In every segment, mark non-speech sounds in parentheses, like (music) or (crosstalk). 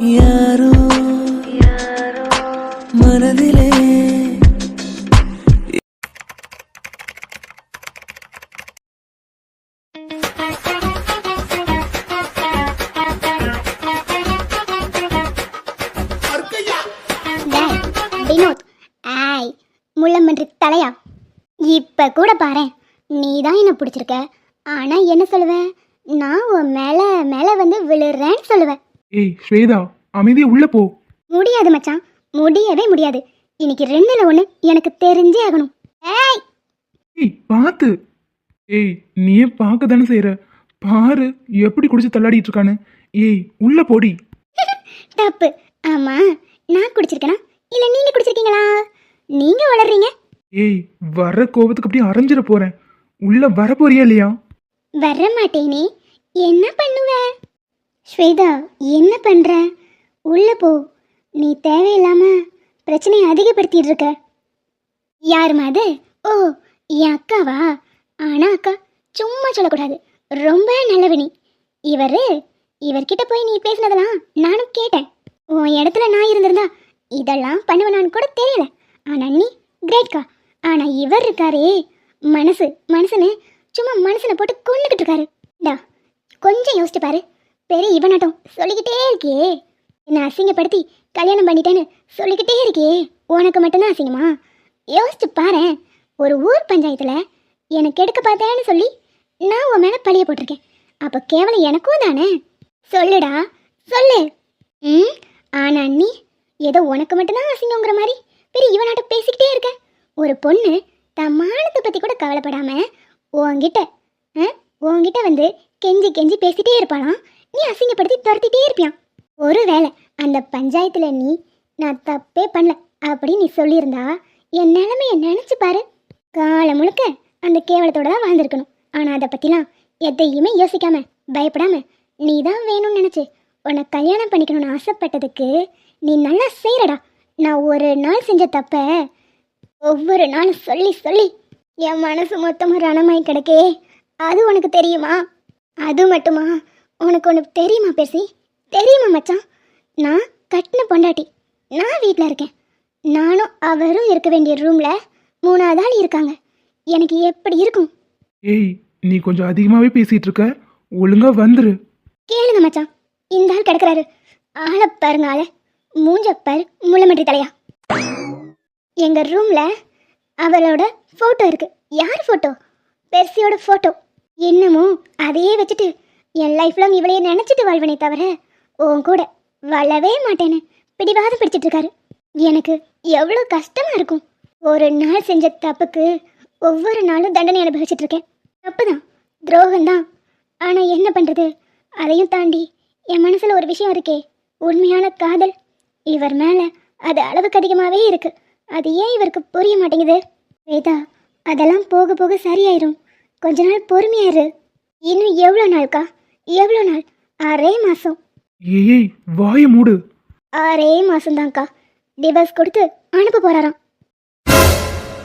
யாரோ மனதிலே ஆய் முள்ளம்பன்றி தலையா? இப்ப கூட பாரேன் நீ தான் என்ன பிடிச்சிருக்க. ஆனா என்ன சொல்லுவ? நான் உன் மேல மேல வந்து விழுறேன்னு சொல்லுவேன் ஏய் ஸ்வேதா அமைதியா உள்ள போ. முடியாது மச்சான். முடியவே முடியாது. இன்னைக்கு ரெண்டுல ஒண்ணு எனக்கு தெரிஞ்சே ஆகணும். ஏய்! ஏய் பார்த்து. ஏய் நீயே பார்க்க தானே செய்யற பாரு எப்படி குடிச்சு தள்ளாடிட்டு இருக்கான்னு. ஏய் உள்ள போடி. (laughs) தப்பு. ஆமா நான் குடிச்சிருக்கேனா? இல்ல நீங்க குடிச்சிருக்கீங்களா? நீங்க வளர்றீங்க? ஏய் வர்ற கோபத்துக்கு அப்படியே அரைஞ்சிட போறேன். உள்ள வர போறியா இல்லையா? வர மாட்டேனே என்ன பண்ணுவ? ஸ்வேதா என்ன பண்ணுற உள்ளே போ. நீ தேவையில்லாமல் பிரச்சனையை அதிகப்படுத்திட்டு இருக்க. யாருமா அது? ஓ என் அக்காவா? ஆனா அக்கா சும்மா சொல்லக்கூடாது. ரொம்ப நல்லவனி இவர் இவர்கிட்ட போய் நீ பேசினதெல்லாம் நானும் கேட்டேன். உன் இடத்துல நான் இருந்திருந்தா இதெல்லாம் பண்ணுவேனான்னு கூட தெரியல. ஆனால் நீ கிரேட்கா ஆனால் இவர் இருக்காரே. மனசு மனசுன்னு சும்மா மனசில் போட்டு கொண்டுகிட்டு இருக்காரு. டா கொஞ்சம் யோசிச்சு பாரு. பெரிய இவனாட்டம் சொல்லிக்கிட்டே இருக்கியே என்னை அசிங்கப்படுத்தி கல்யாணம் பண்ணிட்டேன்னு சொல்லிக்கிட்டே இருக்கியே உனக்கு மட்டும்தான் அசிங்கமா? யோசிச்சு பாரு. ஒரு ஊர் பஞ்சாயத்தில் எனக்கு எடுக்க பார்த்தேன்னு சொல்லி நான் உன் மேலே பழிய போட்டிருக்கேன். அப்போ கேவலம் எனக்கும் தானே? சொல்லுடா. சொல்லு. ம் ஆனா நீ ஏதோ உனக்கு மட்டும்தான் அசிங்கங்கிற மாதிரி பெரிய இவனாட்டம் பேசிக்கிட்டே இருக்க. ஒரு பொண்ணு தன் மானத்தை கூட கவலைப்படாமல் உன்கிட்ட ஆ, உன்கிட்ட வந்து கெஞ்சி கெஞ்சி பேசிகிட்டே இருப்பாளாம். நீ அசிங்கப்படுத்தி துரத்திட்டே இருப்பியான் ஒருவேளை அந்த பஞ்சாயத்தில் நீ நான் தப்பே பண்ணல அப்படின்னு நீ சொல்லியிருந்தா என் நிலைமையை நினச்சி பாரு. காலம் முழுக்க அந்த கேவலத்தோட தான் வாழ்ந்துருக்கணும். ஆனால் அதை பற்றிலாம் எதையுமே யோசிக்காம பயப்படாம நீ தான் வேணும்னு நினச்சி உன்னை கல்யாணம் பண்ணிக்கணும்னு ஆசைப்பட்டதுக்கு நீ நல்லா செய்யறடா நான் ஒரு நாள் செஞ்ச தப்ப ஒவ்வொரு நாளும் சொல்லி சொல்லி என் மனசு மொத்தமாக ரணமாய் கிடக்கே. அது உனக்கு தெரியுமா? அது மட்டுமா? உனக்கு ஒன்று தெரியுமா பேசி தெரியுமா மச்சான்? நான் கட்டின பொண்டாட்டி. நான் வீட்டில் இருக்கேன். நானும் அவரும் இருக்க வேண்டிய ரூமில் மூணாவது ஆள் இருக்காங்க. எனக்கு எப்படி இருக்கும்? ஏய் நீ கொஞ்சம் அதிகமாவே பேசிட்டு இருக்க. ஒழுங்கா வந்துரு. கேளுங்க மச்சான். இந்த ஆள் கிடக்குறாரு. ஆளை பாருங்க ஆளை. மூஞ்ச பாரு. முள்ளமட்டி தலையா. எங்க ரூம்ல அவளோட போட்டோ இருக்கு. யார் போட்டோ பெர்சியோட போட்டோ இன்னமும் அதையே வச்சுட்டு என் லைஃப் லாங் இவளையே நினச்சிட்டு வாழ்வனே தவிர உன் கூட வாழவே மாட்டேன்னு பிடிவாதம் பிடிச்சிட்டு இருக்காரு எனக்கு எவ்வளோ கஷ்டமாக இருக்கும். ஒரு நாள் செஞ்ச தப்புக்கு ஒவ்வொரு நாளும் தண்டனை அனுபவிச்சிட்டு இருக்கேன் தப்பு தான் துரோகம்தான். ஆனால் என்ன பண்ணுறது அதையும் தாண்டி என் மனசில் ஒரு விஷயம் இருக்கே உண்மையான காதல். இவர் மேலே அது அளவுக்கு அதிகமாகவே இருக்குது அது ஏன் இவருக்கு புரிய மாட்டேங்குது? வேதா அதெல்லாம் போக போக சரியாயிரும். கொஞ்ச நாள் பொறுமையாயிரு இன்னும் எவ்வளோ நாள்க்கா? எவ்வளோ நாள்? ஆறே மாசம். ஏய் வாய மூடு. ஆறே மாசம்தான்க்கா. டிவர்ஸ் கொடுத்து அனுப்ப போறாராம்.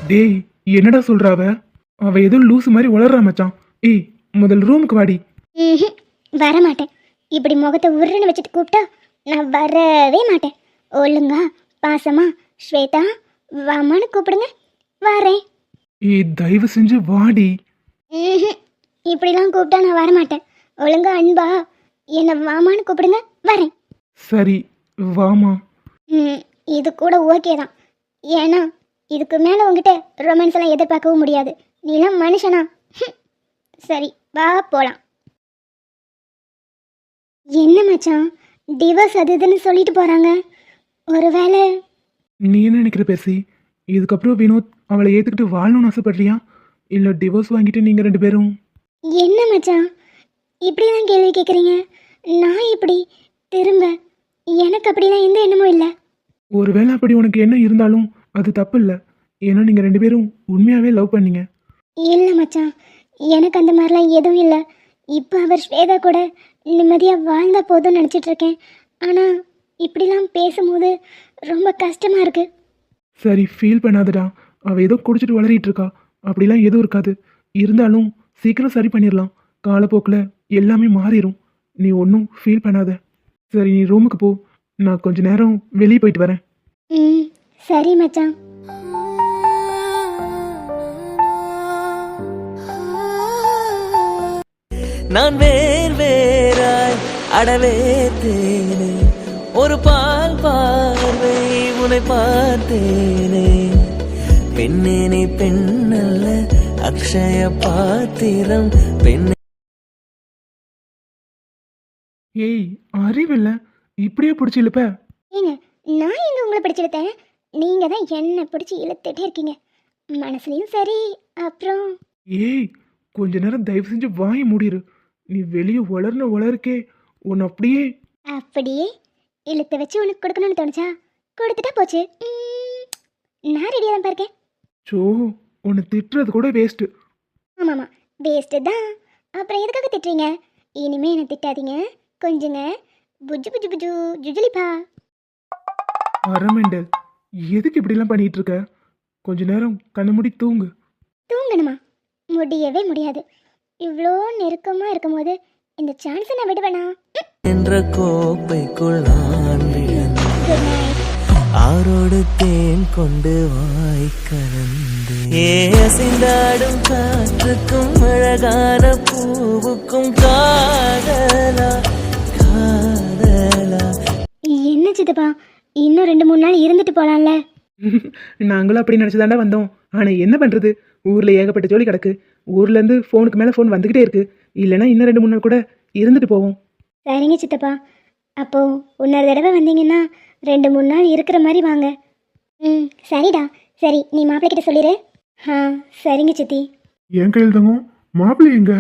டேய் என்னடா சொல்ற அவ? அவ ஏதோ லூசு மாதிரி வளர்றா மச்சான். ஏய் முதல் ரூமுக்கு வாடி. ம்ஹும். வர மாட்டேன் இப்படி முகத்தை உருன்னு வச்சுட்டு கூப்பிட்டா நான் வரவே மாட்டேன். ஒழுங்கா பாசமா ஸ்வேதா வாமான்னு கூப்பிடுங்க. வரேன். ஏய் தயவு செஞ்சு வாடி. ம்ஹும். இப்படிலாம் கூப்பிட்டா நான் வரமாட்டேன். ஒழுங்கா அன்பா. என்னை வாமான்னு கூப்பிடுங்க வரேன். சரி வாமா. ம், இது கூட ஓகே தான். ஏன்னா இதுக்கு மேலே உங்ககிட்ட ரொமான்ஸ் எல்லாம் எதிர்பார்க்கவும் முடியாது. நீலாம் மனுஷனா. சரி வா போலாம். என்ன மச்சான்? டிவோர்ஸ் அது இதுன்னு சொல்லிட்டு போறாங்க. ஒருவேளை நீ என்ன நினைக்கிற பேசி இதுக்கப்புறம் வினோத் அவளை ஏத்துக்கிட்டு வாழணும்னு ஆசைப்படுறியா இல்ல டிவோர்ஸ் வாங்கிட்டு நீங்க ரெண்டு பேரும்? என்ன மச்சான்? இப்படிலாம் கேள்வி கேட்குறீங்க? நான் இப்படி திரும்ப எனக்கு அப்படிலாம் எந்த எண்ணமும் இல்லை. ஒருவேளை அப்படி உனக்கு என்ன இருந்தாலும் அது தப்பு இல்லை ஏன்னா நீங்க ரெண்டு பேரும் உண்மையாவே லவ் பண்ணீங்க. இல்லை மச்சான் எனக்கு அந்த மாதிரிலாம் எதுவும் இல்லை. இப்போ அவர் ஸ்வேதா கூட நிம்மதியாக வாழ்ந்தா போதும்னு நினச்சிட்டு இருக்கேன் ஆனால் இப்படிலாம் பேசும்போது ரொம்ப கஷ்டமாக இருக்கு. சரி ஃபீல் பண்ணாதடா. அவ ஏதோ குடிச்சிட்டு வளரிட்டு இருக்கா அப்படிலாம் எதுவும் இருக்காது. இருந்தாலும் சீக்கிரம் சரி பண்ணிடலாம். காலப்போக்கில் எல்லாமே மாறிடும் நீ ஒன்றும் ஃபீல் பண்ணாத. சரி நீ ரூமுக்கு போ. நான் கொஞ்ச நேரம் வெளியே போயிட்டு வரேன். ம் சரி மச்சான். நான் வேர் வேறாய் அடவே தேனே. ஒரு பால் பார்வை உன்னை பார்த்தேனே. பெண்ணே நீ பெண்ணல்ல அக்ஷய பாத்திரம். பெண்ணே ஏய் அறிவில்ல. இப்படியே பிடிச்சி இழுப்ப. ஏங்க நான் எங்க உங்களை பிடிச்சிருத்தேன் நீங்க தான் என்ன பிடிச்சி இழுத்துட்டே இருக்கீங்க. மனசுலயும் சரி அப்புறம்? ஏய் கொஞ்ச நேரம் தயவு செஞ்சு வாய் மூடிரு. நீ வெளியே வளர்ன வளருக்கே உன்னை அப்படியே அப்படியே? இழுத்து வச்சு உனக்கு கொடுக்கணும்னு தோணுச்சா? கொடுத்துட்டா போச்சு. நான் ரெடியாக தான் இருக்கேன் சோ உன்னை திட்டுறது கூட வேஸ்ட்டு ஆமாம்மா வேஸ்ட்டு தான். அப்புறம் எதுக்காக திட்டுறீங்க? இனிமே என்ன திட்டாதீங்க. கொஞ்சங்க. புஜு புஜு புஜு ஜுஜுலிப்பா. அரமெண்டல் எதுக்கு இப்படிலாம் பண்ணிட்டு இருக்க கொஞ்ச நேரம் கண்ணை மூடி தூங்கு. தூங்கணுமா? முடியவே முடியாது. இவ்வளோ நெருக்கமாக இருக்கும்போது இந்த சான்ஸை நான் விடுவேனா? என்ற கோப்பைக்குள் நான் ஆரோடு தேன் கொண்டு வாய் கலந்து ஏ அசைந்தாடும் காற்றுக்கும் அழகான பூவுக்கும் காதலா? என்ன சித்தப்பா? இன்னும் ரெண்டு மூணு நாள் இருந்துட்டு போகலாம்ல (laughs) நாங்களும் அப்படி நினச்சிதாண்டா வந்தோம். ஆனால் என்ன பண்ணுறது ஊரில் ஏகப்பட்ட ஜோலி கிடக்கு. ஊர்லேருந்து ஃபோனுக்கு மேலே ஃபோன் வந்துக்கிட்டே இருக்கு. இல்லைன்னா இன்னும் ரெண்டு மூணு நாள் கூட இருந்துட்டு போவோம். சரிங்க சித்தப்பா. அப்போ இன்னொரு தடவை வந்தீங்கன்னா ரெண்டு மூணு நாள் இருக்கிற மாதிரி வாங்க. ம் சரிடா. சரி நீ மாப்பிள்ளைகிட்ட சொல்லிடு ஆ சரிங்க சித்தி. என் கையில் தங்கும் மாப்பிள்ளை எங்க?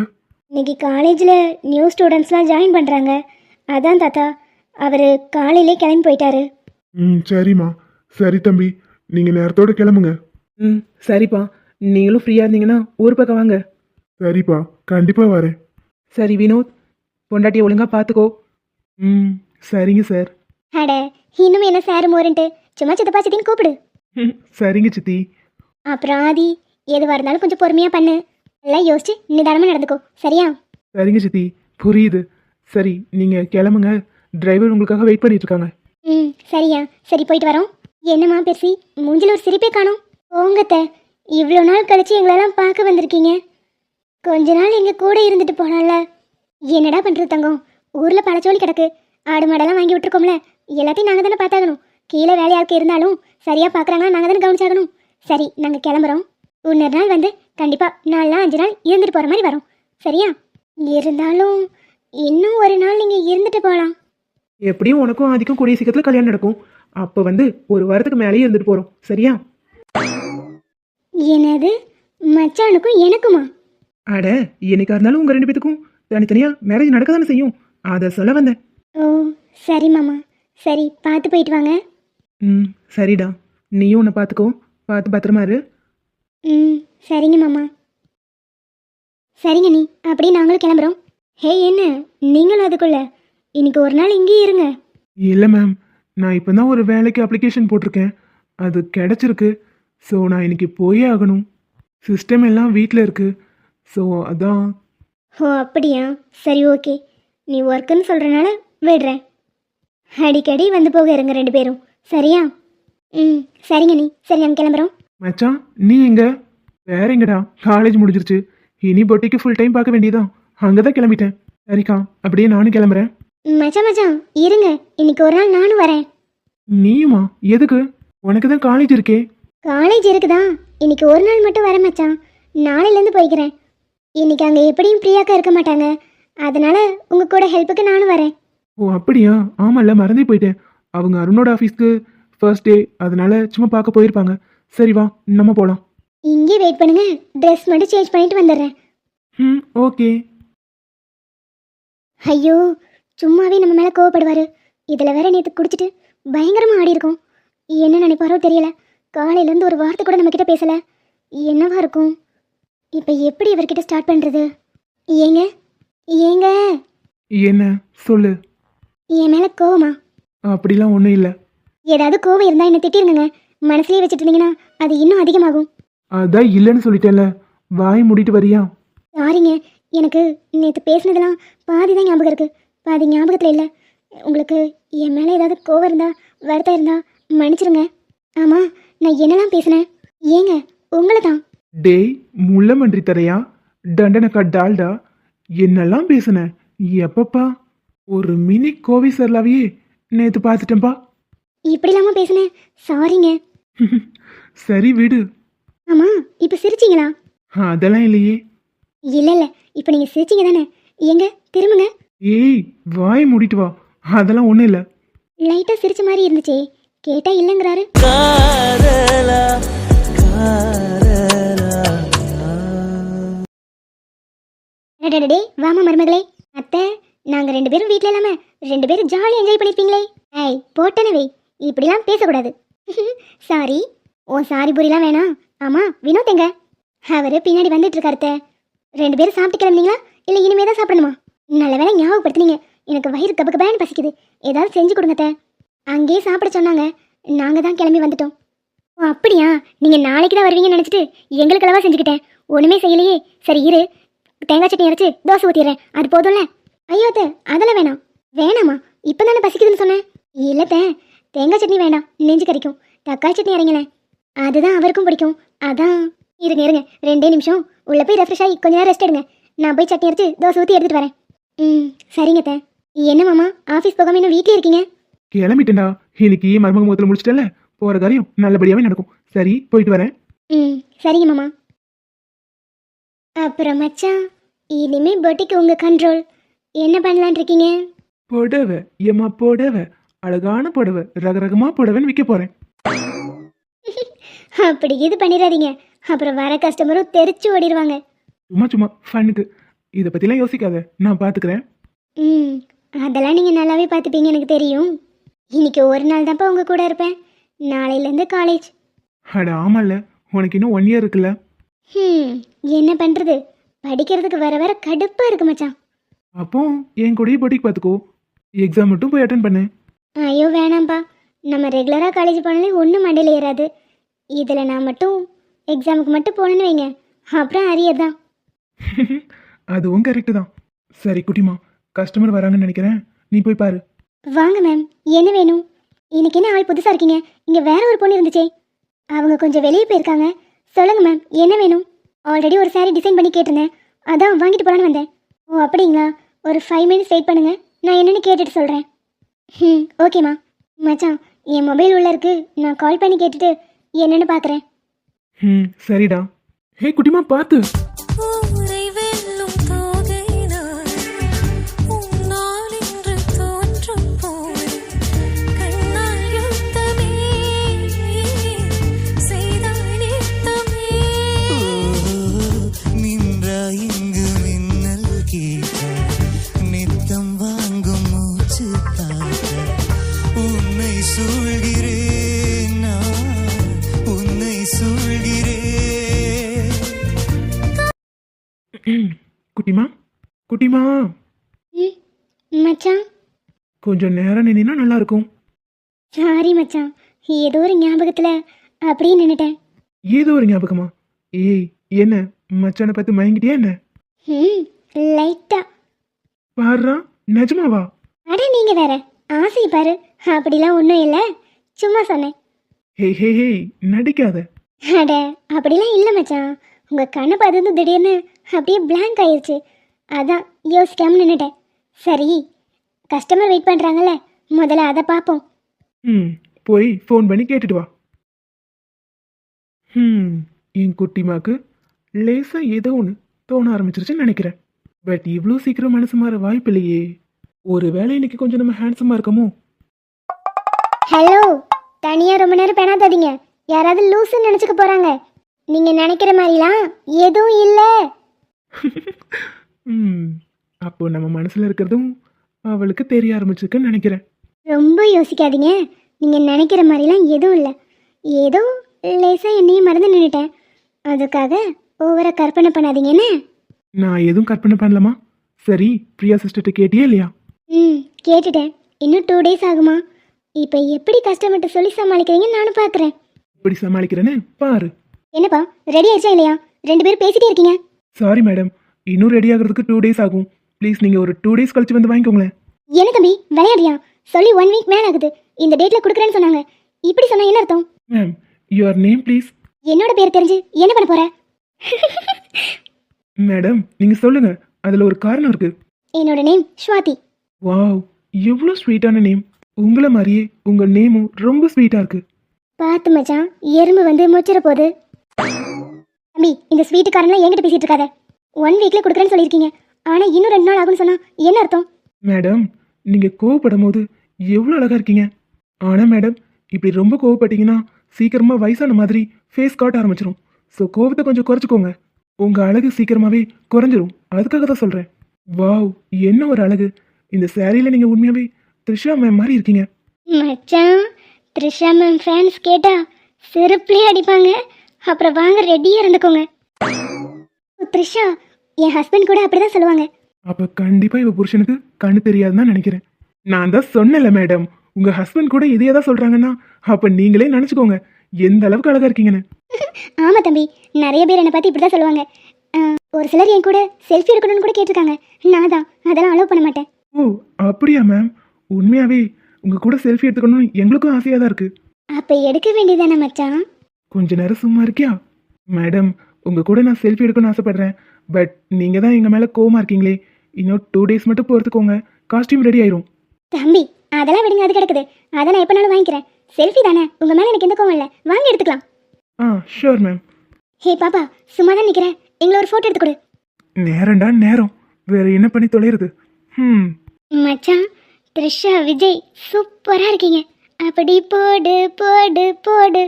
இன்னைக்கு காலேஜில் நியூ ஸ்டூடெண்ட்ஸ்லாம் ஜாயின் பண்ணுறாங்க அதான் தாத்தா அவர் காலையிலே கிளம்பி போயிட்டாரு. ம் சரிம்மா. சரி தம்பி. நீங்கள் நேரத்தோட கிளம்புங்க. ம் சரிப்பா. நீங்களும் ஃப்ரீயாக இருந்தீங்கன்னா ஊர் பக்கம் வாங்க. சரிப்பா. கண்டிப்பாக வரேன். சரி வினோத் பொண்டாட்டியை ஒழுங்காக பார்த்துக்கோ ம் சரிங்க சார். அட இன்னும் என்ன சாரு மோருன்ட்டு? சும்மா சித்தப்பா சித்தின்னு கூப்பிடு. ம், சரிங்க சித்தி. அப்புறம் ஆதி எதுவாக இருந்தாலும் கொஞ்சம் பொறுமையாக பண்ணு. எல்லாம் யோசிச்சு நிதானமாக நடந்துக்கோ. சரியா? சரிங்க சித்தி. புரியுது. சரி நீங்கள் கிளம்புங்க. டிரைவர் உங்களுக்காக வெயிட் பண்ணிட்டு இருக்காங்க ம் சரியா. சரி போயிட்டு வரோம். என்னம்மா பெருசி? மூஞ்சில் ஒரு சிரிப்பே காணும். போங்கத்த இவ்வளோ நாள் கழிச்சு எங்களெல்லாம் பார்க்க வந்திருக்கீங்க. கொஞ்ச நாள் எங்கள் கூட இருந்துட்டு போனால. என்னடா பண்ணுறது தங்கம்? ஊரில் பழச்சோலி கிடக்கு. ஆடு மாடெல்லாம் வாங்கி விட்டுருக்கோம்ல. எல்லாத்தையும் நாங்கள் தானே பார்த்தாகணும். கீழே வேலையாளுக்கு இருந்தாலும் சரியாக பார்க்குறாங்கன்னா நாங்கள் தானே கவனிச்சாகணும். சரி நாங்கள் கிளம்புறோம். இன்னொரு நாள் வந்து கண்டிப்பாக நாலு நாள் அஞ்சு நாள் இருந்துட்டு போகிற மாதிரி வரோம். சரியா? இருந்தாலும் இன்னும் ஒரு நாள் நீங்கள் இருந்துட்டு போகலாம். எப்படியும் உனக்கும் ஆதிக்கும் கூடிய சீக்கிரத்தில் கல்யாணம் நடக்கும். அப்போ வந்து ஒரு வாரத்துக்கு மேலேயே இருந்துட்டு போகிறோம் சரியா? என்னது? மச்சானுக்கும் எனக்குமா? அட என்னைக்கா இருந்தாலும் உங்கள் ரெண்டு பேத்துக்கும் தனித்தனியாக மேரேஜ் நடக்க தானே செய்யும். அதை சொல்ல வந்தேன். ஓ சரி மாமா. சரி பார்த்து போயிட்டு வாங்க. ம் சரிடா. நீயும் உன்னை பார்த்துக்கோ. பார்த்து பத்திரமா இரு. ம் சரிங்க மாமா. சரிங்க நீ. அப்படியே நாங்களும் கிளம்புறோம். ஹே என்ன? நீங்களும் அதுக்குள்ள இன்னைக்கு ஒரு நாள் இங்கேயே இருங்க. இல்லை மேம் நான் இப்போ தான் ஒரு வேலைக்கு அப்ளிகேஷன் போட்டிருக்கேன். அது கிடச்சிருக்கு. ஸோ நான் இன்னைக்கு போயே ஆகணும். சிஸ்டம் எல்லாம் வீட்டில் இருக்குது ஸோ அதான். ஓ அப்படியா? சரி ஓகே. நீ ஒர்க்குன்னு சொல்கிறனால விடுறேன். அடிக்கடி வந்து போக இருங்க ரெண்டு பேரும். சரியா? ம் சரிங்க நீ. சரி நாங்கள் கிளம்புறோம். மச்சான் நீ எங்க? வேற எங்கடா? காலேஜ் முடிஞ்சிருச்சு. இனி பொட்டிக்கு ஃபுல் டைம் பார்க்க வேண்டியதான் அங்கே தான் கிளம்பிட்டேன். சரிக்கா அப்படியே நானும் கிளம்புறேன். மச்சான் மச்சான் இருங்க. இன்னைக்கு ஒரு நாள் நானும் வரேன். நீயுமா? எதுக்கு? உனக்கு தான் காலேஜ் இருக்கே. காலேஜ் இருக்குதா? இன்னைக்கு ஒரு நாள் மட்டும் வரேன் மச்சான். நாளையிலேருந்து போய்க்கிறேன். இன்னைக்கு அங்கே எப்படியும் பிரியாக்கா இருக்க மாட்டாங்க. அதனால உங்க கூட ஹெல்ப்புக்கு நானும் வரேன். ஓ அப்படியா? ஆமாம்ல மறந்தே போயிட்டேன். அவங்க அருணோட ஆஃபீஸ்க்கு ஃபர்ஸ்ட் டே அதனால சும்மா பார்க்க போயிருப்பாங்க. சரி வா நம்ம போகலாம் இங்கே வெயிட் பண்ணுங்க. ட்ரெஸ் மட்டும் சேஞ்ச் பண்ணிட்டு வந்துடுறேன். ம் ஓகே ஐயோ சும்மாவே நம்ம மேலே கோவப்படுவார். இதில் வேற நேற்று குடிச்சிட்டு பயங்கரமாக ஆடி இருக்கும் என்ன நினைப்பாரோ தெரியல. காலையிலேருந்து ஒரு வார்த்தை கூட நம்மக்கிட்ட பேசலை. என்னவா இருக்கும்? இப்போ எப்படி இவர்கிட்ட ஸ்டார்ட் பண்ணுறது ஏங்க? ஏங்க? என்ன? சொல்லு. என் மேலே கோவமா? அப்படிலாம் ஒன்றும் இல்லை. ஏதாவது கோவம் இருந்தால் என்ன திட்டிருங்க மனசுலயே வச்சுட்டு இருந்தீங்கன்னா அது இன்னும் அதிகமாகும். அதான் இல்லைன்னு சொல்லிட்டேன்ல. வாய் மூடிட்டு வரியா? சாரிங்க எனக்கு நேற்று பேசினதெல்லாம் பாதி தான் ஞாபகம் இருக்குது பாதி ஞாபகத்தில் இல்லை. உங்களுக்கு என் மேலே ஏதாவது கோவம் இருந்தா வருத்தம் இருந்தா மன்னிச்சிருங்க. ஆமாம் நான் என்னெல்லாம் பேசினேன்? ஏங்க உங்களை தான் டேய் முள்ள மன்றி தரையா? தண்டனக்கா டால்டா? என்னெல்லாம் பேசுன? எப்பப்பா? ஒரு மினி கோவி சர்லாவையே நேத்து பார்த்துட்டேன்பா. இப்படி இல்லாமல் பேசினேன். சாரிங்க (laughs) சரி விடு. ஆமாம் இப்போ சிரிச்சிங்களா? அதெல்லாம் இல்லையே. இல்லை இல்லை. இப்போ நீங்கள் சிரிச்சிங்க தானே எங்க திரும்புங்க. ஏய் வாய் மூடிட்டு வா. அதெல்லாம் ஒன்றும் இல்லை. லைட்டாக சிரிச்ச மாதிரி இருந்துச்சே. கேட்டால் இல்லைங்கிறாரு. காதலா காதலா டே வாமா மருமகளே. அத்தை நாங்கள் ரெண்டு பேரும் வீட்டில் இல்லாமல் ரெண்டு பேரும் ஜாலியாக என்ஜாய் பண்ணியிருப்பீங்களே ஏய் போட்டனவே இப்படிலாம் பேசக்கூடாது. (laughs) சாரி ஓ சாரி புரியலாம் வேணாம். ஆமாம் வினோத் எங்க? அவர் பின்னாடி வந்துட்டு இருக்காரு அத்தை. ரெண்டு பேரும் சாப்பிட்டு கிளம்புனீங்களா? இல்லை இனிமே தான் சாப்பிடணுமா? நல்ல வேலை ஞாபகப்படுத்துனீங்க. எனக்கு வயிறு கபக்கு பேன் பசிக்குது. ஏதாவது செஞ்சு கொடுங்க தே அங்கேயே சாப்பிட சொன்னாங்க. நாங்கள் தான் கிளம்பி வந்துட்டோம். ஓ அப்படியா? நீங்கள் நாளைக்கு தான் வருவீங்கன்னு நினச்சிட்டு எங்களுக்கு செஞ்சுக்கிட்டேன். ஒன்றுமே செய்யலையே. சரி இரு. தேங்காய் சட்னி அரைச்சி தோசை ஊற்றிடுறேன் அது போதும்ல? ஐயோ தே அதெல்லாம் வேணாம். வேணாமா? இப்போ தானே பசிக்குதுன்னு சொன்னேன். இல்லத்த தேங்காய் சட்னி வேண்டாம் நெஞ்சு கறிக்கும் தக்காளி சட்னி இறங்கினேன் அதுதான் அவருக்கும் பிடிக்கும். அதான். இருங்க இருங்க. ரெண்டே நிமிஷம். உள்ளே போய் ரெஃப்ரெஷ் ஆகி கொஞ்ச நேரம் ரெஸ்ட் எடுங்க. நான் போய் சட்னி அரைச்சி தோசை ஊற்றி எடுத்துகிட்டு வரேன். ம் சரிங்க அத்தை. என்ன மாமா ஆஃபீஸ் போகாம இன்னும் வீட்டிலே இருக்கீங்க? கிளம்பிட்டேன்டா. இன்னைக்கு மருமக முகத்தில் முடிச்சிட்டல போகிற காரியம் நல்லபடியாகவே நடக்கும். சரி போயிட்டு வரேன். ம் சரிங்க மாமா. அப்புறம் மச்சான் இனிமே பொட்டிக்கு உங்க கண்ட்ரோல் என்ன பண்ணலான் இருக்கீங்க? புடவை. ஏம்மா புடவை. அழகான புடவை. ரகரகமா புடவைன்னு விற்க போகிறேன் (laughs) அப்படி இது பண்ணிடாதீங்க. அப்புறம் வர கஸ்டமரும் தெரிச்சு ஓடிடுவாங்க சும்மா சும்மா. ஃபன்னுக்கு இதை பற்றிலாம் யோசிக்காத. நான் பார்த்துக்கிறேன் ம் அதெல்லாம் நீங்கள் நல்லாவே பார்த்துப்பீங்க எனக்கு தெரியும். இன்னைக்கு ஒரு நாள் தான்ப்பா உங்க கூட இருப்பேன். நாளையிலேருந்து காலேஜ் அட ஆமாம்ல உனக்கு இன்னும் ஒன் இயர் இருக்குல்ல. ம் என்ன பண்ணுறது படிக்கிறதுக்கு வர வர கடுப்பாக இருக்கு மச்சான். அப்போ என் கூடயே பொட்டிக்கு பார்த்துக்கோ எக்ஸாம் மட்டும் போய் அட்டன் பண்ணு. ஐயோ வேணாம்ப்பா. நம்ம ரெகுலராக காலேஜ் போனாலே ஒன்றும் மண்டையில் ஏறாது. இதில் நான் மட்டும் எக்ஸாமுக்கு மட்டும் போனேன்னு வைங்க. அப்புறம் அரியர் தான். (laughs) அதுவும் கரெக்டு தான். சரி குட்டிமா கஸ்டமர் வராங்கன்னு நினைக்கிறேன். நீ போய் பாரு. வாங்க மேம் என்ன வேணும்? இன்னைக்கு என்ன ஆள் புதுசாக இருக்கீங்க? இங்கே வேற ஒரு பொண்ணு இருந்துச்சே. அவங்க கொஞ்சம் வெளியே போயிருக்காங்க. சொல்லுங்க மேம் என்ன வேணும்? ஆல்ரெடி ஒரு saree டிசைன் பண்ணி கேட்டிருந்தேன். அதான் வாங்கிட்டு போகலான்னு வந்தேன். ஓ அப்படிங்களா? ஒரு ஃபைவ் மினிட்ஸ் வெயிட் பண்ணுங்க. நான் என்னென்னு கேட்டுட்டு சொல்கிறேன் ம் ஓகேம்மா மச்சான் என் மொபைல் உள்ள இருக்கு. நான் கால் பண்ணி கேட்டுட்டு என்னென்னு பார்க்குறேன் ம் சரிடா. ஹே குட்டிமா பார்த்து. குட்டிமா? குட்டிமா? மச்சான். கொஞ்சம் நேரம் நின்னா நல்லா இருக்கும் சாரி மச்சான். ஏதோ ஒரு ஞாபகத்தில் அப்படியே நின்றுட்டேன் ஏதோ ஒரு ஞாபகமா? ஏய் என்ன? மச்சானை பார்த்து மயங்கிட்டியா என்ன? ம் லைட்டாக பாருடா நிஜமாவா? அட நீங்கள் வேற. ஆசை பாரு. அப்படிலாம் ஒன்றும் இல்லை. சும்மா சொன்னேன். ஹே ஹே ஹே நடிக்காத. அட அப்படிலாம் இல்லை மச்சான். உங்கள் கண்ணை பார்த்து திடீர்னு அப்படியே blank ஆயிருச்சு. அதான் யோசிக்காம நின்றுட்டேன் சரி கஸ்டமர் வெயிட் பண்ணுறாங்கல்ல முதல்ல அதை பார்ப்போம். ம் போய் ஃபோன் பண்ணி கேட்டுட்டு வா. ம் என் குட்டிமாக்கு லேசாக ஏதோ ஒன்று தோண ஆரம்பிச்சிருச்சுன்னு நினைக்கிறேன். பட் இவ்வளோ சீக்கிரம் மனசு மாற வாய்ப்பு இல்லையே ஒருவேளை இன்னைக்கு கொஞ்சம் நம்ம ஹேண்ட்ஸமாக இருக்கமோ? ஹலோ தனியாக ரொம்ப நேரம் பெணாதாதீங்க. யாராவது லூசுன்னு நினச்சிக்க போகிறாங்க நீங்கள் நினைக்கிற மாதிரிலாம் எதுவும் இல்லை. (laughs) ம் அப்போ நம்ம மனசில் இருக்கிறதும் அவளுக்கு தெரிய ஆரம்பிச்சிருக்குன்னு நினைக்கிறேன். ரொம்ப யோசிக்காதீங்க. நீங்கள் நினைக்கிற மாதிரிலாம் எதுவும் இல்லை. ஏதோ லேசாக என்னையும் மறந்து நின்றுட்டேன் அதுக்காக ஓவராக கற்பனை பண்ணாதீங்கன்னு நான் எதுவும் கற்பனை பண்ணலாமா சரி பிரியா சிஸ்டர்கிட்ட கேட்டியே இல்லையா? ம் கேட்டுட்டேன். இன்னும் டூ டேஸ் ஆகுமா? இப்போ எப்படி கஸ்டமர்கிட்ட சொல்லி சமாளிக்கிறீங்கன்னு நானும் பார்க்குறேன் இப்படி சமாளிக்கிறேன்னு பாரு. என்னப்பா ரெடி ஆயிடுச்சா இல்லையா? ரெண்டு பேரும் பேசிட்டே இருக்கீங்க. சாரி மேடம் இன்னும் ரெடி ஆகிறதுக்கு டூ டேஸ் ஆகும். ப்ளீஸ் நீங்கள் ஒரு டூ டேஸ் கழிச்சு வந்து வாங்கிக்கோங்களேன். என்ன தம்பி விளையாடுறியா? சொல்லி ஒன் வீக் மேல ஆகுது. இந்த டேட்ல கொடுக்குறேன்னு சொன்னாங்க. இப்படி சொன்னா என்ன அர்த்தம்? மேம் யுவர் நேம் ப்ளீஸ் என்னோட பேர் தெரிஞ்சு என்ன பண்ண போற? மேடம் நீங்கள் சொல்லுங்கள் அதில் ஒரு காரணம் இருக்குது என்னோட நேம் ஸ்வாதி. வாவ் எவ்வளோ ஸ்வீட்டான நேம் உங்களை மாதிரியே உங்கள் நேமும் ரொம்ப ஸ்வீட்டாக இருக்குது பார்த்து மச்சான் எறும்பு வந்து மொச்சிட போகுது தம்பி இந்த ஸ்வீட்டுக்காரன்லாம் என்கிட்ட பேசிட்டு இருக்காத. ஒன் வீக்ல கொடுக்குறேன்னு சொல்லியிருக்கீங்க. ஆனா இன்னும் ரெண்டு நாள் ஆகும்னு சொன்னா என்ன அர்த்தம்? மேடம் நீங்கள் கோவப்படும் போது எவ்வளோ அழகாக இருக்கீங்க. ஆனால் மேடம் இப்படி ரொம்ப கோவப்பட்டீங்கன்னா சீக்கிரமாக வயசான மாதிரி ஃபேஸ் காட்ட ஆரம்பிச்சிரும். ஸோ கோவத்தை கொஞ்சம் குறைச்சிக்கோங்க. உங்கள் அழகு சீக்கிரமாகவே குறைஞ்சிரும். அதுக்காக தான் சொல்கிறேன் வாவ் என்ன ஒரு அழகு. இந்த சேரீல நீங்கள் உண்மையாகவே த்ரிஷா மேம் மாதிரி இருக்கீங்க. மச்சான் த்ரிஷா மேம் ஃபேன்ஸ் கேட்டா செருப்புலேயே அடிப்பாங்க. அப்புறம் வாங்க ரெடியாக இருந்துக்கோங்க. த்ரிஷா என் ஹஸ்பண்ட் கூட அப்படிதான் சொல்லுவாங்க. அப்போ கண்டிப்பாக இவ புருஷனுக்கு கண்ணு தெரியாதுன்னு தான் நினைக்கிறேன். நான் தான் சொன்னேன்ல மேடம் உங்கள் ஹஸ்பண்ட் கூட இதையே தான் சொல்கிறாங்கன்னா அப்போ நீங்களே நினச்சிக்கோங்க. எந்த அளவுக்கு அழகாக இருக்கீங்கன்னு. (laughs) ஆமா தம்பி. நிறைய பேர் என்னை பார்த்து இப்படி தான் சொல்லுவாங்க ஒரு சிலர் என் கூட செல்ஃபி எடுக்கணும்னு கூட கேட்டிருக்காங்க. நான் தான். அதெல்லாம் அலோவ் பண்ண மாட்டேன். ஓ அப்படியா மேம் உண்மையாகவே உங்கள் கூட செல்ஃபி எடுத்துக்கணும்னு எங்களுக்கும் ஆசையாக தான் இருக்குது அப்போ எடுக்க வேண்டியதானே மச்சான்? கொஞ்ச நேரம் சும்மா இருக்கியா? மேடம் உங்கள் கூட நான் செல்ஃபி எடுக்கணும்னு ஆசைப்பட்றேன். பட் நீங்கள் தான் எங்கள் மேலே கோவமா இருக்கீங்களே. இன்னும் டூ டேஸ் மட்டும் பொறுத்துக்கோங்க காஸ்டியூம் ரெடி ஆயிரும். தம்பி அதெல்லாம் விடுங்க அது கிடக்குது. அதை நான் எப்போனாலும் வாங்கிக்கிறேன். செல்ஃபி தானே? உங்க மேல எனக்கு எந்த கோவம் இல்லை. வாங்கி எடுத்துக்கலாம். ஆ ஷூர் மேம் ஹே பாப்பா சும்மா தான் நிற்கிறேன் எங்களை ஒரு ஃபோட்டோ எடுத்து கொடு. நேரம்டா நேரம். வேற என்ன பண்ணி தொலைகிறது ம் மச்சான் த்ரிஷா விஜய் சூப்பரா இருக்கீங்க. அப்படி போடு போடு போடு.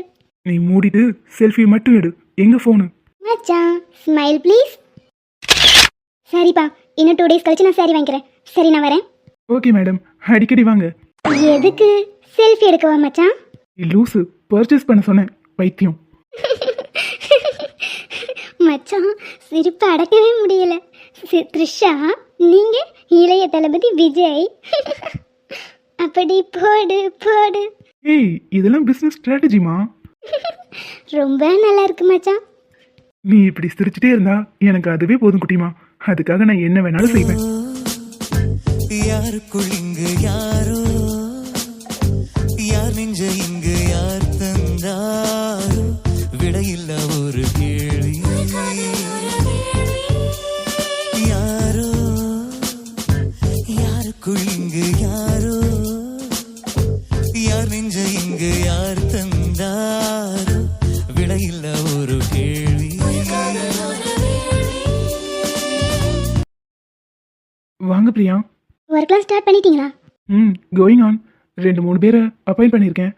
நீ மூடிட்டு செல்ஃபி மட்டும் எடு. எங்க ஃபோனு மச்சான் ஸ்மைல் ப்ளீஸ் சரிப்பா இன்னும் டூ டேஸ் கழிச்சு நான் சாரி வாங்கிக்கிறேன். சரி நான் வரேன். ஓகே மேடம் அடிக்கடி வாங்க. எதுக்கு? செல்ஃபி எடுக்கவா மச்சான். நீ லூசு பர்ச்சேஸ் பண்ண சொன்னேன். பைத்தியம். (laughs) மச்சான் சிரிப்பு அடக்கவே முடியல. சி- த்ரிஷா நீங்க இளைய தளபதி விஜய். (laughs) அப்படி போடு போடு. ஏய் இதெல்லாம் பிஸ்னஸ் ஸ்ட்ராட்டஜிமா ரொம்ப நல்லா இருக்கு மச்சான். நீ இப்படி சிரிச்சிட்டே இருந்தா எனக்கு அதுவே போதும் குட்டிமா. அதுக்காக நான் என்ன வேணாலும் செய்வேன். யாருக்குள் இங்கு யாரோ? யார் நெஞ்ச இங்கு யார் தந்தாரோ? விடையில்ல ஒரு பிரியா? ஒர்க்லாம் ஸ்டார்ட் பண்ணிட்டீங்களா? ம் கோயிங் ஆன் ரெண்டு மூணு பேரை அப்பாயிண்ட் பண்ணியிருக்கேன்.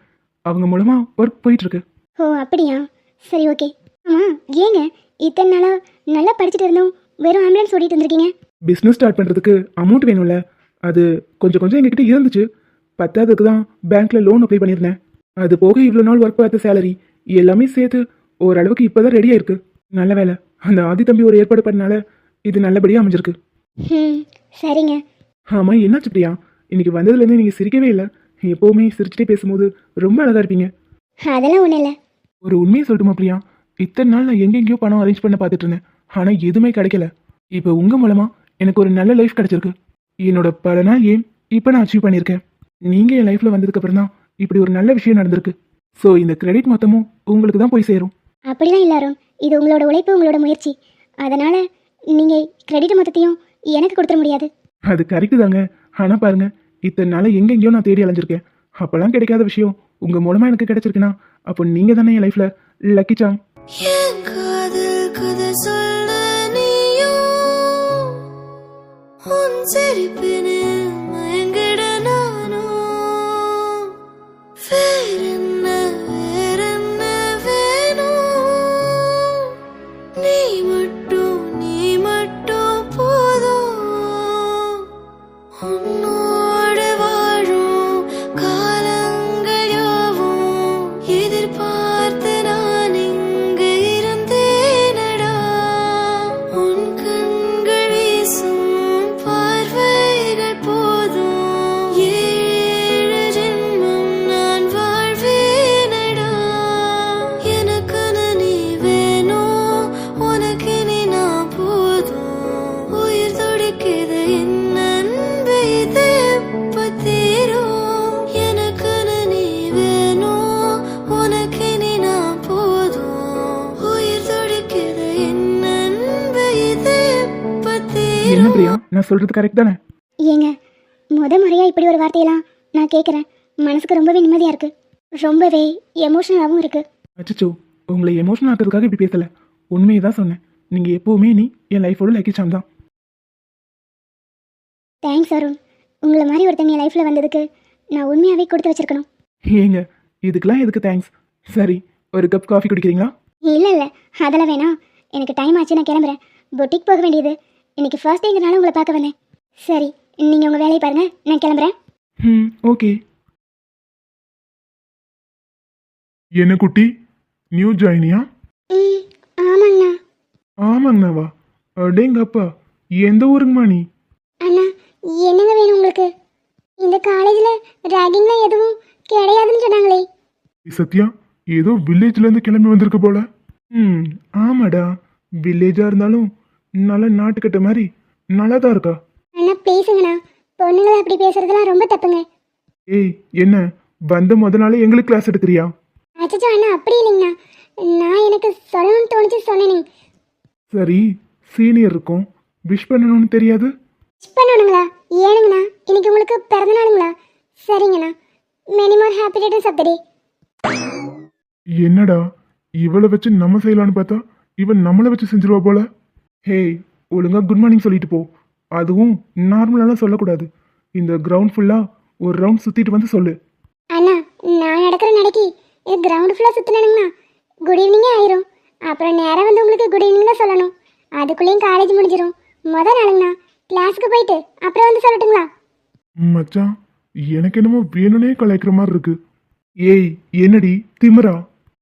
அவங்க மூலமா ஒர்க் போயிட்டு இருக்கு ஓ அப்படியா? சரி ஓகே ஆமாம் ஏங்க? இத்தனை நாளாக நல்லா படிச்சுட்டு இருந்தோம் வெறும் ஆம்புலன்ஸ் ஓடிட்டு வந்திருக்கீங்க பிஸ்னஸ் ஸ்டார்ட் பண்ணுறதுக்கு அமௌண்ட் வேணும்ல. அது கொஞ்சம் கொஞ்சம் எங்ககிட்ட இருந்துச்சு. பத்தாவதுக்கு தான் பேங்க்ல லோன் அப்ளை பண்ணியிருந்தேன். அது போக இவ்வளோ நாள் ஒர்க் பார்த்த சேலரி எல்லாமே சேர்த்து ஓரளவுக்கு இப்போ தான் ரெடியாக இருக்கு நல்ல வேலை. அந்த ஆதி தம்பி ஒரு ஏற்பாடு பண்ணனால இது நல்லபடியாக அமைஞ்சிருக்கு. சரிங்க. ஆமாம் என்னாச்சு பிரியா? இன்னைக்கு வந்ததுலேருந்து நீங்கள் சிரிக்கவே இல்லை. எப்போவுமே சிரிச்சிட்டே பேசும்போது ரொம்ப அழகாக இருப்பீங்க. அதெல்லாம் ஒன்றும் இல்லை. ஒரு உண்மையை சொல்லட்டுமா பிரியா? இத்தனை நாள் நான் எங்கெங்கேயோ பணம் அரேஞ்ச் பண்ண பார்த்துட்டு இருந்தேன் ஆனால் எதுவுமே கிடைக்கல. இப்போ உங்கள் மூலமாக எனக்கு ஒரு நல்ல லைஃப் கிடைச்சிருக்கு. என்னோட பல நாள் ஏம் இப்போ நான் அச்சீவ் பண்ணியிருக்கேன். நீங்கள் என் லைஃப்பில் வந்ததுக்கப்புறம் தான் இப்படி ஒரு நல்ல விஷயம் நடந்திருக்கு. ஸோ இந்த கிரெடிட் மொத்தமும் உங்களுக்கு தான் போய் சேரும். அப்படிலாம் எல்லாரும் இது உங்களோட உழைப்பு உங்களோட முயற்சி. அதனால் நீங்கள் கிரெடிட் மொத்தத்தையும் எனக்கு கொடுத்துட முடியாது. அது கரெக்டு தாங்க. ஆனால் பாருங்க இத்தனை நாள் எங்கெங்கேயோ நான் தேடி அலைஞ்சிருக்கேன். அப்போல்லாம் கிடைக்காத விஷயம். உங்கள் மூலமாக எனக்கு கிடைச்சிருக்குன்னா அப்போ நீங்கள் தானே என் லைஃப்பில் லக்கி சாம் என் நான் சொல்றது கரெக்ட் தானே? ஏங்க முத முறையாக இப்படி ஒரு வார்த்தையெல்லாம் நான் கேட்குறேன் மனசுக்கு ரொம்பவே நிம்மதியாக இருக்குது ரொம்பவே எமோஷ்னலாகவும் இருக்குது அச்சச்சோ உங்களை எமோஷனல் ஆக்கிறதுக்காக இப்படி பேசல. உண்மையை தான் சொன்னேன். நீங்க எப்பவுமே நீ என் லைஃபோட லக்கி சாம் தான். தேங்க்ஸ் அருண். உங்களை மாதிரி ஒருத்தங்க என் லைஃப்பில் வந்ததுக்கு நான் உண்மையாகவே கொடுத்து வச்சிருக்கணும். ஏங்க இதுக்கெல்லாம் எதுக்கு தேங்க்ஸ் சரி ஒரு கப் காஃபி குடிக்கிறீங்களா? இல்லை இல்லை. அதெல்லாம் வேணாம். எனக்கு டைம் ஆச்சு நான் கிளம்புறேன். பொட்டிக் போக வேண்டியது. இன்னைக்கு ஃபர்ஸ்ட் டேங்கிறனால உங்களை பார்க்க வந்தேன். சரி நீங்கள் உங்கள் வேலையை பாருங்கள் நான் கிளம்புறேன். ம் ஓகே. என்ன குட்டி? நியூ ஜாயினியா ம் ஆமாங்கண்ணா. ஆமாங்கண்ணாவா அடேங்கப்பா எந்த ஊருங்கம்மா நீ? அண்ணா என்னங்க வேணும் உங்களுக்கு? இந்த காலேஜில் ரேகிங்லாம் எதுவும் கிடையாதுன்னு சொன்னாங்களே. சத்யா ஏதோ வில்லேஜ்ல இருந்து கிளம்பி வந்திருக்க போல. ம் ஆமாடா. வில்லேஜாக இருந்தாலும் நல்ல நாட்டுக்கட்ட மாதிரி நல்லா தான் இருக்கா? அண்ணா பேசுங்கண்ணா. பொண்ணுங்களை அப்படி பேசுறதெல்லாம் ரொம்ப தப்புங்க. ஏய் என்ன? வந்த முத நாளே எங்களுக்கு கிளாஸ் எடுக்கிறியா? அச்சச்சோ அண்ணா அப்படி இல்லைங்கண்ணா. நான் எனக்கு சொல்லணும்னு தோணுச்சு சொன்னேனே. சரி சீனியர் இருக்கும். விஷ் பண்ணணும்னு தெரியாது? விஷ் பண்ணணுங்களா? ஏனுங்கண்ணா இன்னைக்கு உங்களுக்கு பிறந்த நாளுங்களா? சரிங்கண்ணா. Many more happy returns of the day என்னடா இவளை வச்சு நம்ம செய்யலான்னு பார்த்தா இவன் நம்மளை வச்சு செஞ்சிருவா போல? ஹே ஒழுங்கா குட் மார்னிங் சொல்லிட்டு போ. அதுவும் நார்மலாலாம் சொல்லக்கூடாது. இந்த கிரவுண்ட் ஃபுல்லாக ஒரு ரவுண்ட் சுற்றிட்டு வந்து சொல்லு. அண்ணா நான் நடக்கிற நடக்கி இது கிரவுண்ட் ஃபுல்லாக சுற்றினேனுங்கண்ணா குட் ஈவினிங்கே ஆயிரும். அப்புறம் நேராக வந்து உங்களுக்கு குட் ஈவினிங் தான் சொல்லணும். அதுக்குள்ளேயும் காலேஜ் முடிஞ்சிடும் மொதல் நாளுங்கண்ணா கிளாஸுக்கு போயிட்டு அப்புறம் வந்து சொல்லட்டுங்களா? மச்சான் எனக்கு என்னமோ வேணும்னே கலாய்க்கிற மாதிரி இருக்கு. ஏய் என்னடி திமிரா?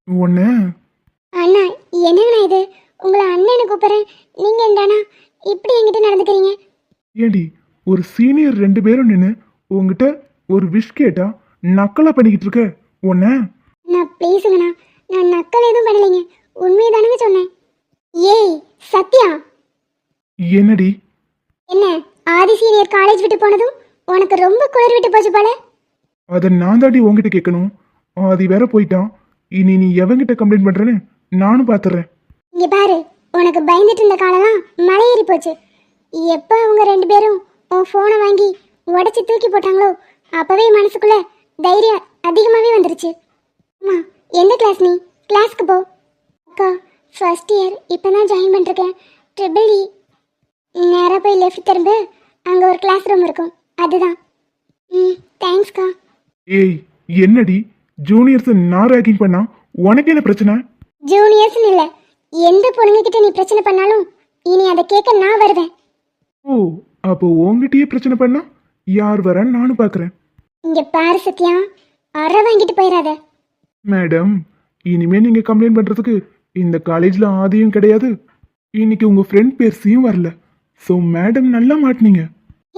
உன்ன? அண்ணா என்னங்கண்ணா இது? உங்களை அண்ணனை கூப்பிட்றேன். நீங்கள் என்னண்ணா இப்படி என்கிட்ட நடந்துக்கிறீங்க? ஏண்டி ஒரு சீனியர் ரெண்டு பேரும் நின்று உங்ககிட்ட ஒரு விஷ் கேட்டா நக்கலா பண்ணிக்கிட்டு இருக்க? உன்ன? நான் ப்ளீஸுங்கண்ணா நான் நக்கல் எதுவும் பண்ணலைங்க. உண்மையை தானுங்க சொன்னேன். ஏய் சத்யா. என்னடி? என்ன ஆதி சீனியர் காலேஜ் விட்டு போனதும் உனக்கு ரொம்ப குளிர் விட்டு போச்சு போல? அதை நான் தாண்டி உங்ககிட்ட கேட்கணும். அது வேற போயிட்டான். இனி நீ எவங்கிட்ட கம்ப்ளைண்ட் பண்றேன்னு நானும் பாத்துறேன் இங்க பாரு உனக்கு பயந்துட்டு இருந்த காலம்லாம் மலை ஏறி போச்சு. எப்போ அவங்க ரெண்டு பேரும் உன் ஃபோனை வாங்கி உடச்சி தூக்கி போட்டாங்களோ அப்பவே மனசுக்குள்ள தைரியம் அதிகமாகவே வந்துருச்சு. அம்மா எந்த கிளாஸ் நீ? கிளாஸ்க்கு போ. அக்கா ஃபர்ஸ்ட் இயர் இப்போ தான் ஜாயின் பண்ணிருக்கேன். ட்ரிபிள் இ நேராக போய் லெஃப்ட் திரும்ப அங்கே ஒரு கிளாஸ் ரூம் இருக்கும். அதுதான். ம் தேங்க்ஸ்க்கா ஏய் என்னடி? ஜூனியர்ஸ் நான் ரேக்கிங் பண்ணா உனக்கு என்ன பிரச்சனை? ஜூனியர்ஸ்னு இல்லை எந்த பொண்ணுங்க கிட்ட நீ பிரச்சனை பண்ணாலும் இனி அதை கேட்க நான் வருவேன். ஓ அப்போ உங்ககிட்டயே பிரச்சனை பண்ணா? யார் வரேன்னு நானும் பார்க்குறேன். இங்க பாரு சத்யா அற வாங்கிட்டு போயிடாத மேடம் இனிமே நீங்க கம்ப்ளைண்ட் பண்றதுக்கு இந்த காலேஜ்ல ஆதியும் கிடையாது. இன்னைக்கு உங்க ஃப்ரெண்ட் பேர் சியும் வரல. ஸோ மேடம் நல்லா மாட்டினீங்க.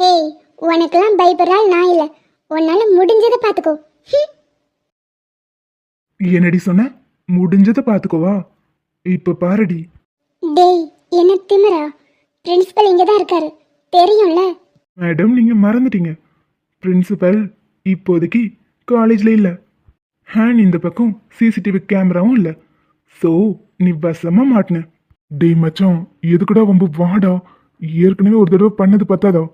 ஏய் உனக்கெல்லாம் பயப்படுறாள் நான் இல்லை. உன்னால முடிஞ்சதை பார்த்துக்கோ. ஹம். என்னடி சொன்ன? முடிஞ்சதை பார்த்துக்கோவா? இப்போ பாருடி. டேய் என்ன திமிரா? பிரின்சிபல் இங்கே தான் இருக்காரு. தெரியும்ல? மேடம் நீங்க மறந்துட்டீங்க. பிரின்சிபல் இப்போதைக்கு காலேஜ்ல இல்ல. ஹேண்ட் இந்த பக்கம் சிசிடிவி கேமராவும் இல்ல. ஸோ நீ வசமா மாட்டின. டேய் மச்சான் எதுக்குடா வம்பு? வாடா. ஏற்கனவே ஒரு தடவை பண்ணது பத்தாதா?